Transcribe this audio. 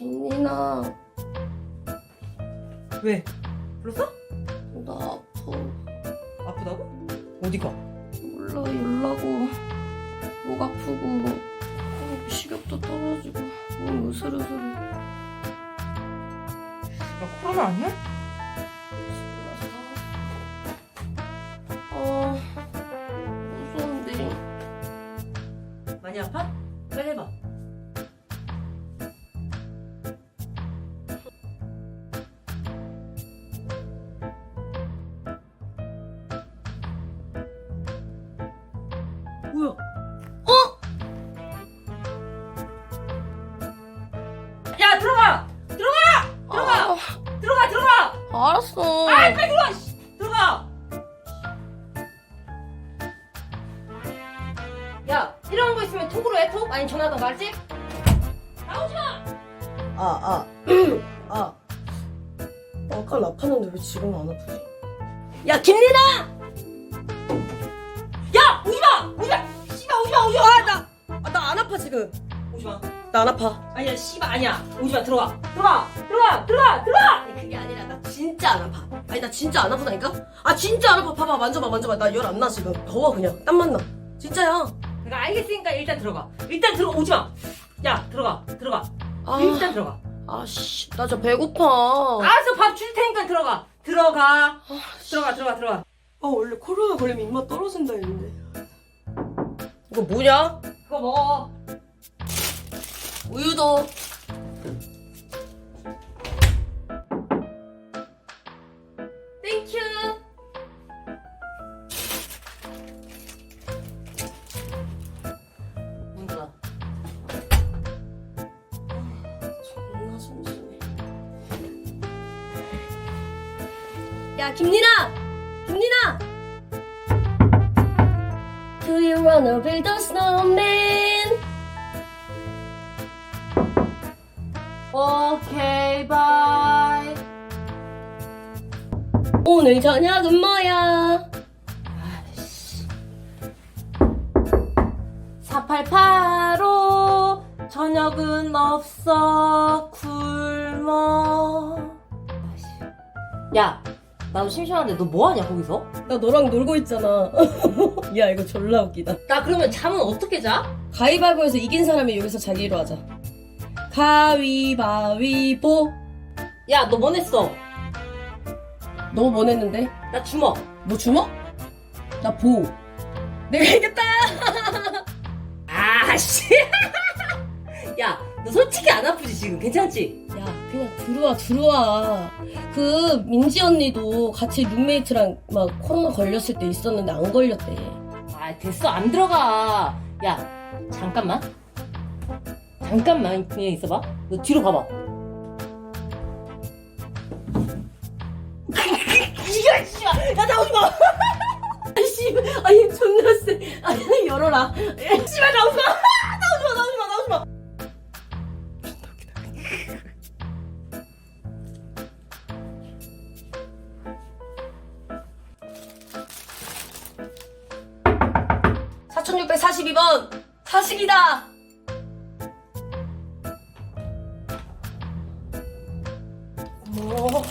김민아, 왜? 불렀어? 나 아파. 아프다고? 어디가? 몰라, 열나고, 목 아프고, 어, 식욕도 떨어지고, 몸 으슬으슬해. 야 코로나 아니야? 아, 무서운데. 많이 아파? 뭐야? 어? 야 들어가! 들어가! 들어가! 들어가 들어가! 아, 알았어. 아 빨리 들어가! 씨. 들어가! 야 이런 거 있으면 톡으로 해 톡? 아니 전화하던가 알지? 나오지 마! 아, 아. 아. 아까 아팠는데 왜 지금 안 아프지? 야, 김민아! 지금. 오지마 나 안 아파. 아니야 씨발 아니야 오지마 들어가 들어가 들어가 들어가 들어가! 아니, 그게 아니라 나 진짜 안 아파. 아니, 나 진짜 안 아프다니까? 아, 진짜 안 아파. 봐봐, 만져봐, 만져봐. 나 열 안 나, 지금. 더워, 그냥. 땀만 나. 진짜야. 내가 알겠으니까 일단 들어가 일단 들어가 오지마! 야 들어가 들어가 아, 일단 들어가 아, 씨. 나 저 배고파. 알았어 밥 줄 테니까 들어가 들어가 들어가 들어가 들어가 아, 원래 코로나 걸리면 입맛 떨어진다 했는데. 이거 뭐냐? 그거 먹어 우유도. 땡큐. 문들아 존나 심심해. 야, 김니나! 김니나! Wanna build a snowman? 오케이 바이 오늘 저녁은 뭐야? 4885 저녁은 없어 굶어 야 나도 심심한데 너 뭐하냐 거기서? 나 너랑 놀고 있잖아. 야, 이거 졸라 웃기다. 나 그러면 잠은 어떻게 자? 가위바위보에서 이긴 사람이 여기서 자기로 하자. 가위바위보. 야 너 뭐 냈어? 너뭐 냈는데? 나 주먹 뭐 주먹? 나 보. 내가 이겼다. 아씨 야 너 솔직히 안 아프지 지금 괜찮지? 들어와, 들어와. 그 민지 언니도 같이 룸메이트랑 막 코로나 걸렸을 때 있었는데 안 걸렸대. 아 됐어. 안 들어가. 야 잠깐만. 잠깐만. 그냥 있어봐. 너 뒤로 가봐. 이거 씨야 야 나오지 마. 아이씨, 아니 존나 쎄. 아니 열어라. 씨발 나오지 마 142번 사식이다. 뭐?